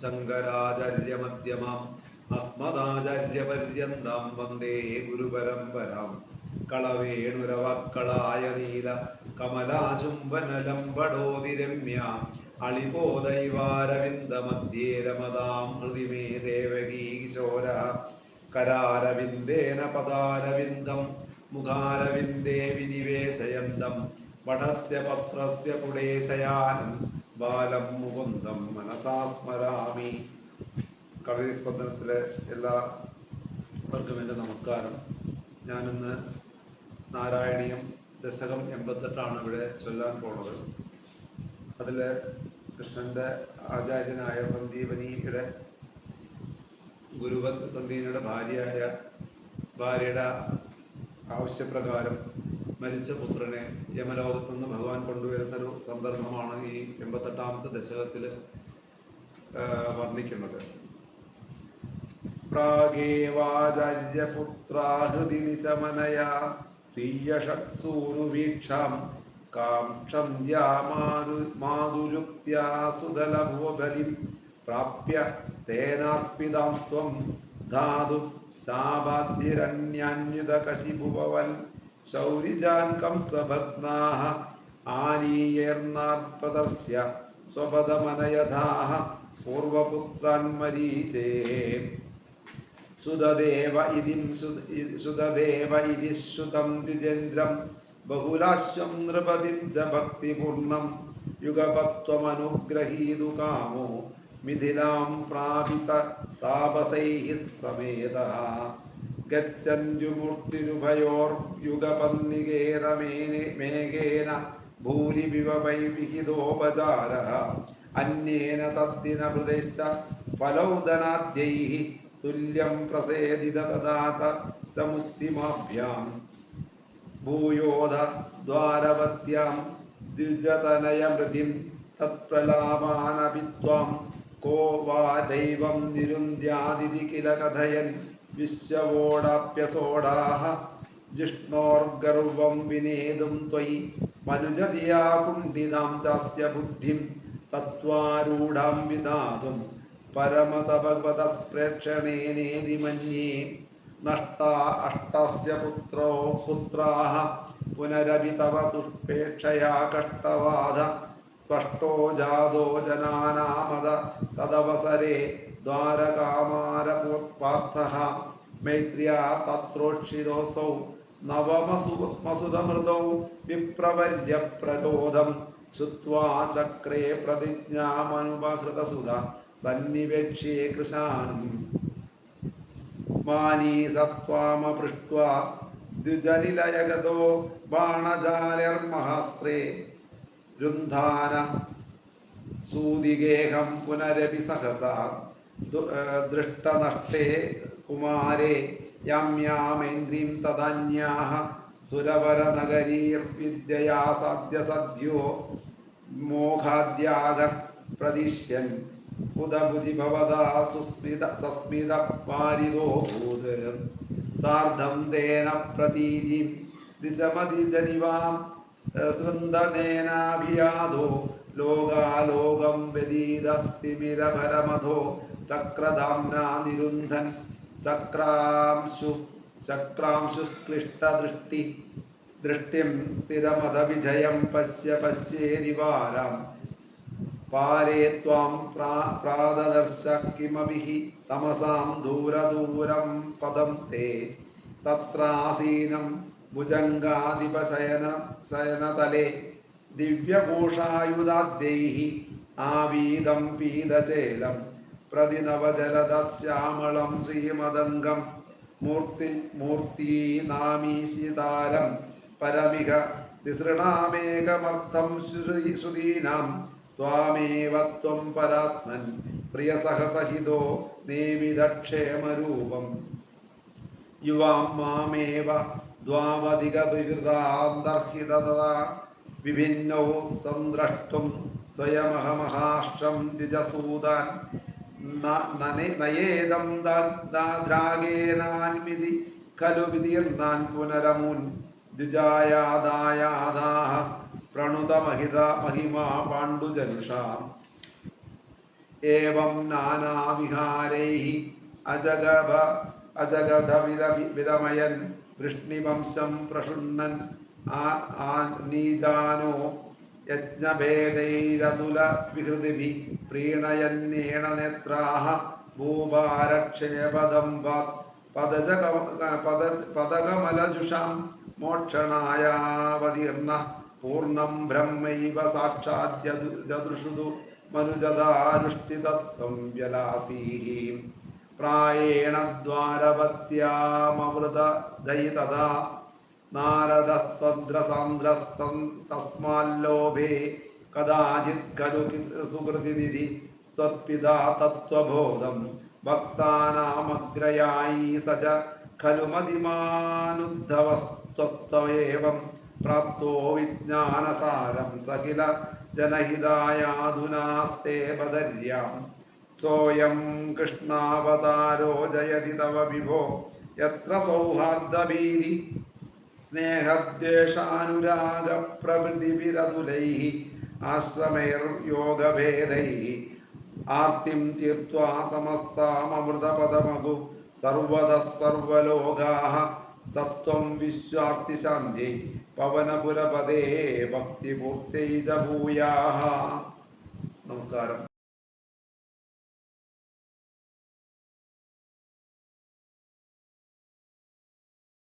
ശങ്കരാചാര്യമധ്യമാം അസ്മദാചാര്യപര്യന്താം വന്ദേ ഗുരുപരമ്പരാം. കളവേണുരവക്കളായ നീല കമലാചുംബനലംബടോതിരമ്യ അളിപോദൈവാരവിന്ദമധ്യേ രമതാം ഹൃദിമേ ദേവകീശോര കരാരവിന്ദേന പദാരവിന്ദം മുഖാരവിന്ദേ വിനിവേശയന്തം. വടസ്യ പത്രസ്യ പുടേശയാനം ബാലം മുകുന്ദം മനസാസ്മരാമി കടലി സ്പന്ദനത്തിലെ എല്ലാവർക്കും എന്റെ നമസ്കാരം. ഞാനിന്ന് നാരായണീയം ദശകം എൺപത്തെട്ടാണ് ഇവിടെ ചൊല്ലാൻ പോണത്. അതിൽ കൃഷ്ണന്റെ ആചാര്യനായ സന്ദീപനിയുടെ ഗുരുവൻ സന്ദീപനിയുടെ ഭാര്യയായ ഭാര്യയുടെ ആവശ്യപ്രകാരം മരിച്ച പുത്രനെ യമലോകത്ത് നിന്ന് ഭഗവാൻ കൊണ്ടുവരുന്ന ഒരു സന്ദർഭമാണ് ഈ എൺപത്തെട്ടാമത്തെ ദശകത്തിൽ വർണിക്കുന്നത്. പ്രാഗേവാചാര്യപുത്രാഹൃതി നിശമനയ സ്വീയഷത്സൂനുവീക്ഷാം കാക്ഷന്ധ്യാമാരു മാതുരുക്ത്യാ സുതലഭോബലിം പ്രാപ്യ തേനാർപ്പിതാം ത്വം ധാതു ശാപാദ്യരണ്യാന്യുതകശിഭുവൻ ശൗരിജാൻ കംസഭഗ്നാः ആനീയേർന്നാർപ്രദർശ്യ സ്വപദമനയഥാः പൂർവപുത്രാൻ മരീചേ. സുതദേവ ഇതി സുതദേവ ഇതി ശ്രുതം ദ്വിജേന്ദ്രം ബഹുലാശ്വം നൃപതിം ച ഭക്തിപൂർണം യുഗപത്വമനുഗ്രഹീതു കാമോ മിഥിലാം പ്രാപിത താപസൈः സമേത. ഗച്ഛന്തുമൂർത്തിരുഭയോർയുഗപന്നികേതമേഘേന ഭൂരിവിവൈ വിഹിതോപചാരः അന്യേന തദ്ദിന ഹൃദയശ്ച ഫലൗദനാദ്യൈः തുല്യം പ്രസേദിത തദാത ച മുക്തിമാഭ്യാം. ഭൂയോധ ദ്വാരവത്യാം ദ്വിജതനയമൃതിം തത്പ്രലാപാനപിത്വാം കോ വാ ദൈവം നിരുന്ധ്യാദിതി കില കഥയൻ വിശ്വവോടാപ്യസോടാഹ ജിഷ്ണോർഗർവം വിനേതും ത്വയി മനുജതിയാ കുണ്ഠിതാം ചാസ്യ ബുദ്ധിം തത്വാരൂഢാം വിധാതും പരമതപപദസ്പ്രേക്ഷണേനേതി മന്യേ നഷ്ടാ അഷ്ടസ്യ പുത്രോ പുത്രാः പുനരപി തവ തുഷ്പേക്ഷയാ കഷ്ടവാധ സ്പഷ്ടോ ജാതോ ജനാനാമത തദവസരെ ദ്വാരകാമാരപാർത്ഥः മൈത്ര്യാ തത്രോക്ഷിതോസൗ നവമസുമസുതമൃതൗ വിപ്രവര്യപ്രചോദം ശ്രുത്വാ ചക്രേ പ്രതിജ്ഞാമനുപഹൃതസുത സന്നിവേക്ഷ്യേ കൃശാനും. മാനീ സത്വാമപൃഷ്ട്വാ ദ്വിജനിലയഗതോ ബാണജാലർമഹാസ്ത്രേ രുന്ധാന സൂതികേഹം പുനരപി സഹസ. ദൃഷ്ടനഷ്ടേ കുമാരേ യാമ്യാമേന്ദ്രീം തദന്യാഹ. സുരവരനഗരീർവിദ്യയാ സദ്യസദ്യോ മോഹാദ്യാഗ പ്രദിശ്യൻ ഉദഭുജി ഭവതാ സുസ്മിത സസ്മിത പാരിതോ ഭൂത്. സാർദ്ധം തേന പ്രതീജിം. വിസമതി ജനിവാം സൃന്ദനേനാഭിയാതോ ലോകാലോകം വ്യതീതസ്തിമിരഭരമധോ ചക്രധാംനാ നിരുന്ധൻ ചക്രാംശു ചക്രാംശുസ്ക്ലിഷ്ടദൃഷ്ടി ദൃഷ്ടിം സ്ഥിരമതവിജയം പശ്യ പശ്യേതിവാരം പാരേ ത്വാം പ്രാ പ്രാദദർശ കിമപി ഹി തമസാം ദൂരദൂരം പദം തേ. തത്രാസീനം ഭുജംഗാധിപശയന ശയനതലേ ആവീതം പീതചേലം പ്രതിനവജലദശ്യാമളം ശ്രീമദംഗം മൂർത്തി മൂർത്തീനാമീശിതാരം പരമിക തിസൃണാമേകമർത്ഥം ശ്രുതി ശ്രുതീനാം ത്വാമേവ ത്വം പരാത്മൻ പ്രിയസഹസഹിതോ നേമിതക്ഷേമരൂപം യുവാം മാമേവ ദ്വാമധികവിവൃതാന്തർഹിതതാ വിഭിന്നോ സന്ദ്രഷ്ടും സ്വയമഹമഹാഷ്ടം ദ്വിജസൂതാൻ നയേദം ദാദ്രാഗേനാൻമിതി ഖലു വിതീർണാൻ പുനരമുൻ ദ്വിജായാദായാദാഹ പ്രണുതമഹിത മഹിമാ പാണ്ഡുജനുഷാം. ഏവം നാനാവിഹാരൈ അജഗഭ അജഗധവിരമയൻ വൃഷ്ണിവംശം പ്രഷുണ്ണൻ നീജാനോ യജ്ഞഭേദൈരതുല വിഹൃതിഭി പ്രീണയന്നേണ നേത്രാഹ ഭൂഭാരക്ഷേപദം പദജ പദ പദകമലജുഷാം മോക്ഷണായാവതീർണ പൂർണം ബ്രഹ്മൈവ സാക്ഷാദ്യദൃഷുതു മനുജതാനുഷ്ഠിതത്വം വ്യലാസീം പ്രായേണ ദ്വാരവത്യാമൃതദയിതഥാ നാരദസ്ത്വദ്രസാന്ദ്രസ്തസ്മാല്ലോഭേ കഥാചിത് ഖലു സുഹൃതിനിധി ത്വത്പിതാ തത്വബോധം ഭക്താനാമഗ്രയായി സച ഖലു प्राप्तो പ്രാപ്തോ വിജ്ഞാനസാരം സകില ജനഹിതായാധുനാസ്തേ ബദര്യാം സോയം കൃഷ്ണാവതാരോ ജയതി തവ വിഭോ. യത്ര സൗഹാർദ്ദഭീതി. സ്നേഹദ്വേഷാനുരാഗപ്രവൃത്തിവിരതുലൈः ആശ്രമൈർയോഗഭേദൈः ആർത്തിം തീർത്വാ സമസ്താമൃതപദമഗു സർവതഃ സർവലോകാः സത്വം വിശ്വാർത്തിശാന്തി പവനപുരപദേ ഭക്തിപൂർത്തൈ ഭൂയാः നമസ്കാരം.